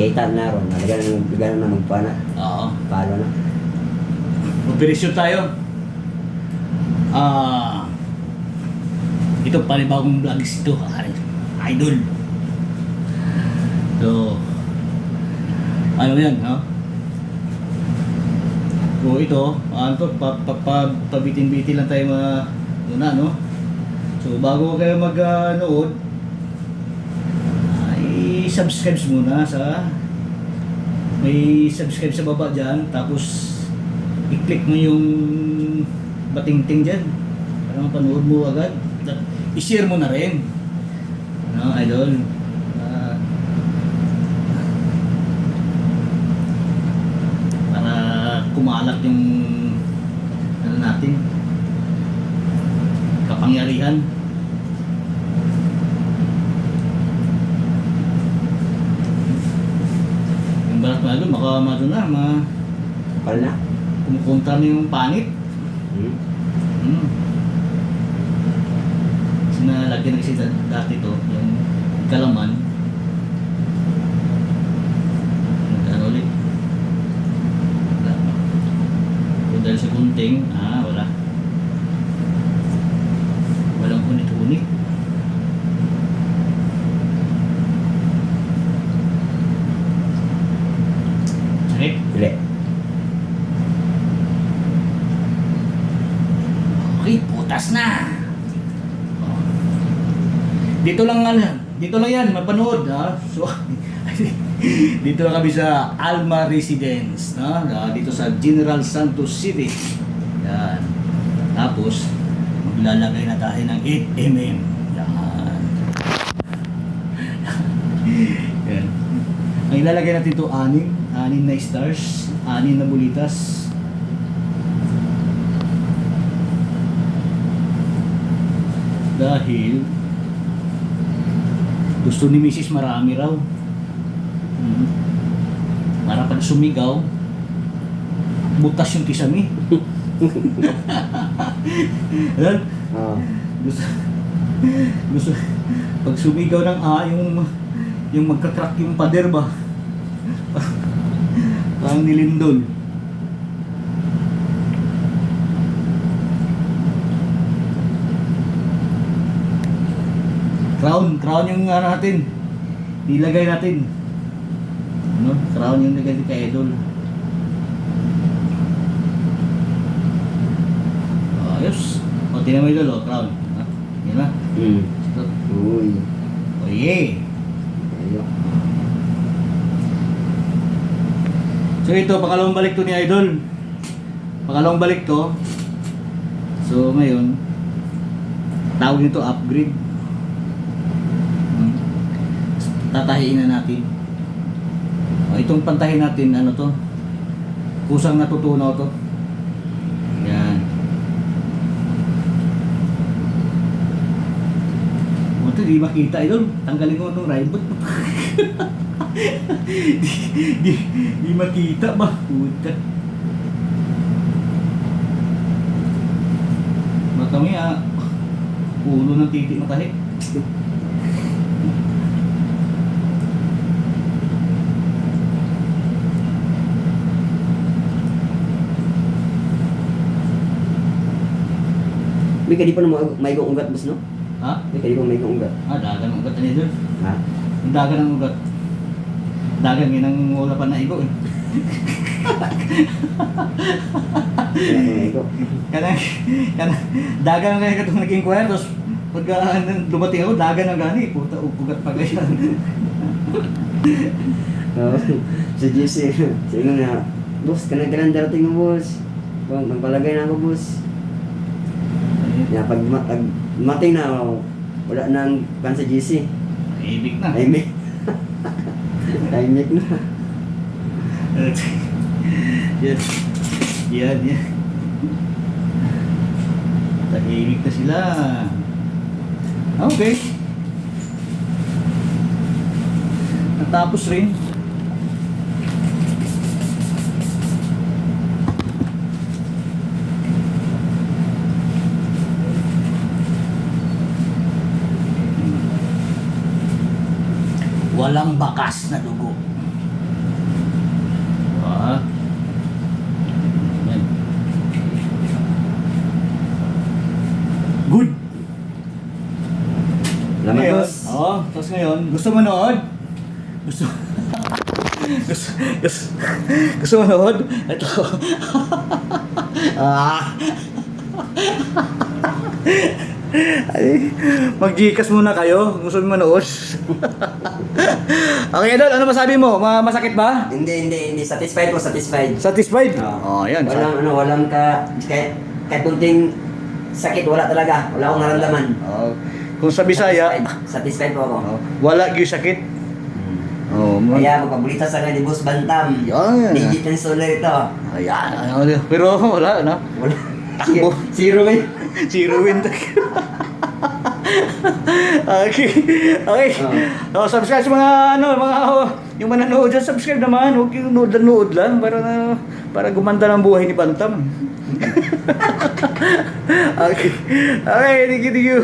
Kita na ron. Nalagyan na nagbigan na magpana. Oo. Palo na. Operasyon tayo. Ah. ito panibagong vlogs ito. Idol. So, ano yan, ha? So ito, ano to, pa, pa, pabitin-bitin lang tayo mga muna, no? So bago kayo mag-nood, ay subscribe muna sa may subscribe sa baba dyan, tapos i-click mo yung bating-ting dyan para mapanood mo agad. I-share mo na rin. No, idol. Ah, para kumalat yung ano natin kapangyarihan. Idol, baka ano na, ma Kapal na. kumukontra na yung panit. Hmm. Hmm. Kasi nalagyan na kasi da- dati to, yung kalaman. Ano ulit? Wala. Kung dahil sa gunting, ah, wala. Walang unit-unit. Hindi. Okay, putas na. Dito lang ano, dito lang yan, mapanood ha. So, dito lang kami sa Alma Residence, no? dito sa General Santos City. Yan. Tapos, maglalagay na tayo ng 8mm. Yan. Yan. Ang ilalagay natin ito, 6 anin na stars, anin na bulitas. Dahil gusto ni Mrs. marami raw. Hmm. Para pag sumigaw, butas yung kisami. Alam? uh. Gusto, gusto, pag sumigaw ng ah, yung, yung magkakrack yung pader ba? Parang nilindol. Crown, crown yung ano natin. Nilagay natin. Ano? Crown yung nilagay kay Idol. Ayos. O, tinan mo Idol, o, crown. Ha? Yan na. Hmm. Ito. Uy. O, yeah. So ito, pangalawang balik to ni Idol. Pangalawang balik to. So ngayon, tawag nito upgrade. Hmm. Tatahiin na natin. O, itong pantahin natin, ano to? Kusang natutunaw to. Yan. O, ito, di makita idol. Tanggalin ko itong ribot. di, di, di makita ba? Puta. Baka may ah, ulo ng titi matahi. May kadi pa na may ugat bus no? Ha? May kadi pa may gong ugat. Ah, dagan ang ugat ni idol. Ha? Ang dagan ang ugat. Dagan yun ang wala pa na igo eh. Kaya ko may go. Kana, kana, dagan ang kaya katong naging tapos pagka ano, dumating ako, dagan ang gani, puta, ugat pa ganyan. Oo. Sa GC. Sige nga. Boss, kanang kanang darating mo boss. Bang, magpalagay na ako boss. Ya, pag, ma- pag mating na, wala nang pan sa GC. Ibig na. May. Timing na. yan. Yan, yan. Tahimik na sila. Okay. Natapos rin. Walang bakas na dugo. ha. Yan. Good. Salamat, Ngayon, boss. Oo, tapos ngayon, gusto manood? Gusto gusto, gusto, gusto manood? Ito. ah. Ay, mag-gcash muna kayo. Gusto mo manood? okay, Idol. Ano masabi mo? Ma- masakit ba? Hindi, hindi, hindi. Satisfied po, satisfied. Satisfied? Oo. Oh, yan. Walang, ano, walang ka, kahit, kahit kunting sakit, wala talaga. Wala akong naramdaman. Oh, kung sa Bisaya, Satisfied, satisfied po ako. oh, wala gyud sakit. Oh, mo- Kaya magpabulita sa kanya ni Boss Bantam. Yan. Digit and solar ito. Ayan, ano, pero wala, no? Wala. Takbo. Zero kayo. Zero win okay. Okay. Oh. subscribe sa mga ano, mga oh, yung mananood dyan, subscribe naman. Huwag yung nood lang, nood lang para na, para gumanda ng buhay ni Bantam. okay. Okay, thank you, thank you.